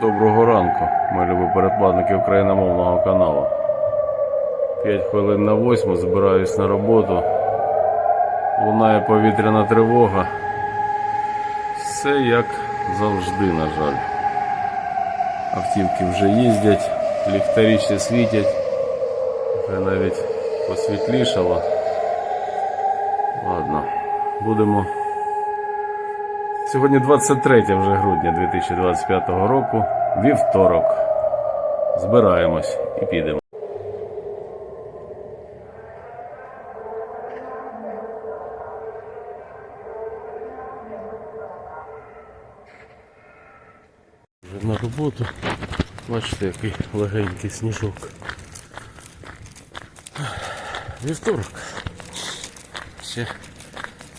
Доброго ранку, ми любі передплатники україномовного каналу. 5 хвилин на 8 збираюсь на роботу. Лунає повітряна тривога. Все як завжди, на жаль. Автівки вже їздять, ліхтарі ще світять. Вже навіть посвітлішало. Ладно, будемо. Сьогодні 23 вже грудня 2025 року, вівторок. Збираємось і підемо. Вже на роботу. Бачите, який легенький сніжок. Вівторок. Ще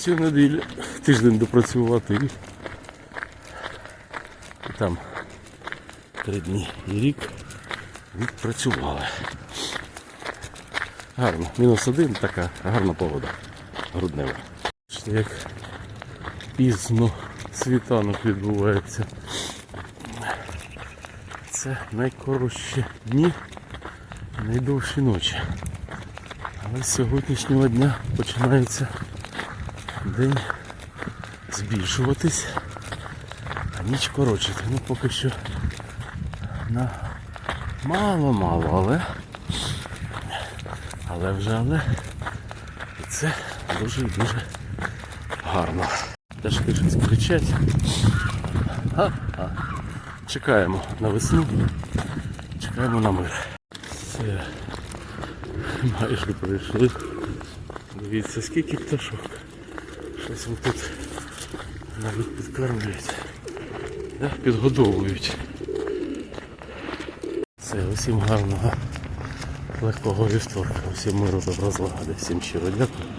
цю неділю тиждень допрацювати і там три дні і рік відпрацювали. Гарно. Мінус один така гарна погода. Груднева. Як пізно світанок відбувається. Це найкоротші дні, найдовші ночі. Але з сьогоднішнього дня починається день збільшуватись, а ніч коротшити. Ну поки що на мало-мало, але але вже але і це дуже дуже гарно. Пташки щось кричать. Чекаємо на весну, чекаємо на мир. Все. Майже прийшли. Дивіться, скільки пташок. Щось вони тут навіть підкармлюють. Да? Підгодовують. Все, усім гарного легкого вівторка, усім миру добро злагоди, всім щиро дякую.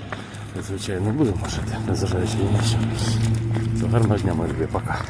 Звичайно, будемо жити, незважаючи на що. Гарного дня, мої пока.